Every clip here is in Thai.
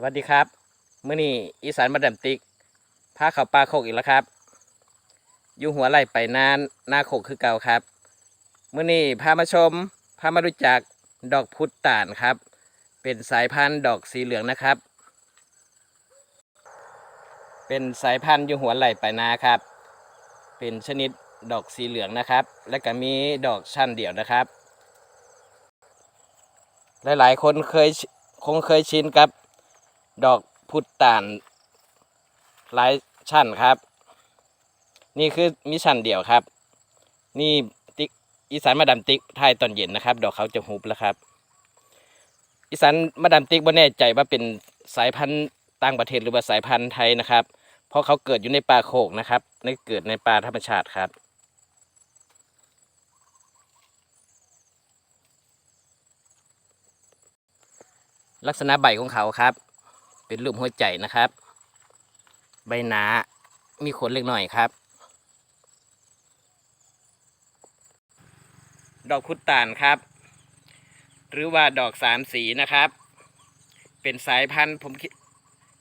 สวัสดีครับมื้อนี้อีสานมาดามติกพาเขาป่าโคกอีกแล้วครับอยู่หัวไหล่ไปนานหน้าโคกคือเก่าครับมื้อนี้พามาชมพามารู้จักดอกพุตตานครับ เป็นสายพันธุ์ดอกสีเหลืองนะครับ เป็นสายพันธุ์อยู่หัวไหล่ไปนาครับ เป็นชนิดดอกสีเหลืองนะครับ และก็มีดอกชั้นเดี่ยวนะครับ หลายๆ คนเคยคงเคยชินกับ ดอกพุตตานหลายชั้นครับ นี่คือมีชั้นเดียวครับ นี่ติ๊กอีสานมาดามติ๊กไทยตอนเย็นนะครับ ดอกเขาจะหุบแล้วครับ อีสานมาดามติ๊กไม่แน่ใจว่าเป็นสายพันธุ์ต่างประเทศหรือว่าสายพันธุ์ไทยนะครับ เพราะเขาเกิดอยู่ในป่าโขกนะครับในเกิดในป่าธรรมชาติครับลักษณะใบของเขาครับ เป็นรูปหัวใจนะครับ ใบหนามีขนเล็กหน่อยครับ ดอกพุตานครับ หรือว่าดอกสามสีนะครับ เป็นสายพันธุ์ผมคิด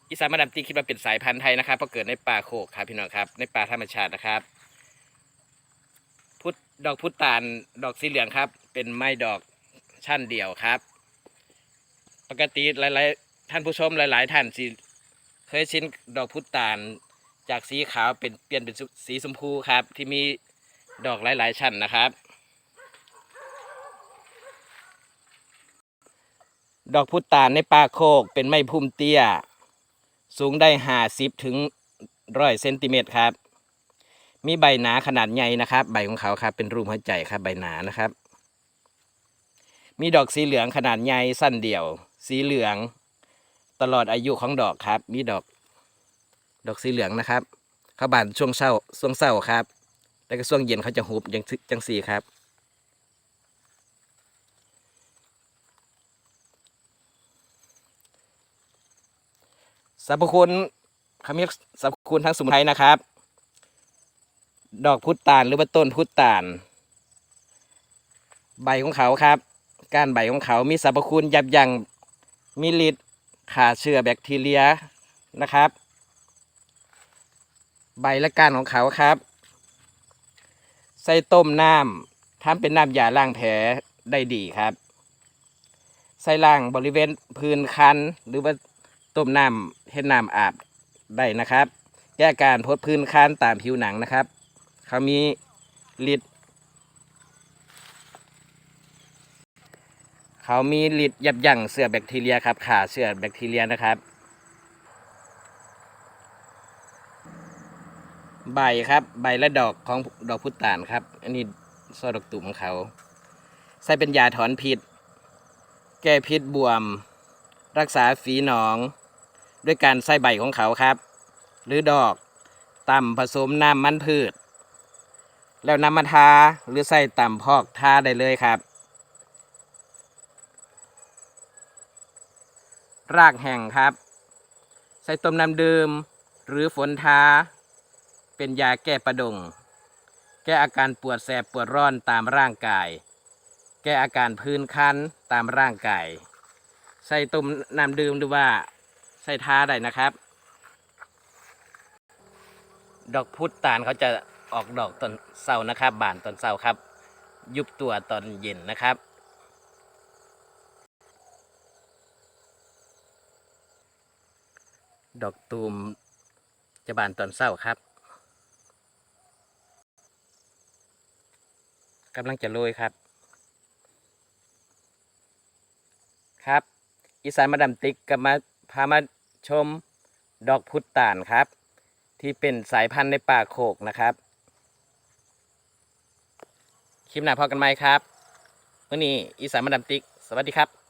อีสานมาดามตีคิดว่าเป็นสายพันธุ์ไทยนะครับเพราะเกิดในป่าโขกครับพี่น้องครับในป่าธรรมชาตินะครับ พุทดอกพุตานดอกสีเหลืองครับ เป็นไม้ดอกชั้นเดียวครับ ปกติหลายๆ ท่านผู้ชมหลาย ๆ ท่านสิเคยชินดอกพุตานจากสีขาวเป็นเปลี่ยนเป็นสีชมพูครับ ที่มีดอกหลาย ๆ ชั้นนะครับ ดอกพุตานในป่าโคกเป็นไม้พุ่มเตี้ย สูงได้ห้าสิบถึงร้อยเซนติเมตรครับ มีใบหนาขนาดใหญ่นะครับ ใบของเขาครับเป็นรูปหัวใจครับใบหนานะครับ มีดอกสีเหลืองขนาดใหญ่สั้นเดี่ยว สีเหลือง ตลอดอายุของดอกครับ มีดอก ดอกสีเหลืองนะครับ เขาบานช่วงเช้าช่วงเช้าครับแต่ก็ช่วงเย็นเขาจะหุบอย่างจังสีครับ สรรพคุณคำเรียกสรรพคุณทางสมุนไพรนะครับ ดอกพุตานหรือว่าต้นพุตานใบของเขาครับก้านใบของเขามีสรรพคุณยับยั้งมีฤทธิ์ ฆ่าเชื้อแบคทีเรียนะครับ ใบและก้านของเขาครับ ใส่ต้มน้ำทำเป็นน้ำยาล้างแผลได้ดีครับ ใส่ล้างบริเวณพื้นคัน หรือว่าต้มน้ำเห็นน้ำอาบได้นะครับ แก้การพดพื้นคันตามผิวหนังนะครับ เขามีฤทธิ์ เขามีฤทธิ์ยับยั้งเชื้อแบคทีเรียครับ ขาเชื้อแบคทีเรียนะครับ ใบครับ ใบและดอกของดอกพุตานครับ อันนี้ซอดอกตุ่มของเขา ใส่เป็นยาถอนพิษ แก้พิษบวม รักษาฝีหนอง ด้วยการใส่ใบของเขาครับ หรือดอกต่ำผสมน้ำมันพืช แล้วนำมาทาหรือใส่ต่ำพอกทาได้เลยครับ รากแห่งครับ ใส่ต้มน้ำดื่มหรือฝนทาเป็นยาแก้ประดง แก้อาการปวดแสบปวดร้อนตามร่างกาย แก้อาการพื้นคันตามร่างกาย ใส่ต้มน้ำดื่มหรือว่าใส่ทาได้นะครับ ดอกพุตตานเขาจะออกดอกตอนเช้านะครับ บานตอนเช้าครับ ยุบตัวตอนเย็นนะครับ ดอกตูมจะบานตอนเช้าครับกำลังจะโรยครับ ครับ อีสานมาดามติ๊กก็มาพามาชมดอกพุตตานครับ ที่เป็นสายพันธุ์ในป่าโขกนะครับ คลิปหน้าพอกันไหมครับวันนี้อีสานมาดามติ๊ก สวัสดีครับ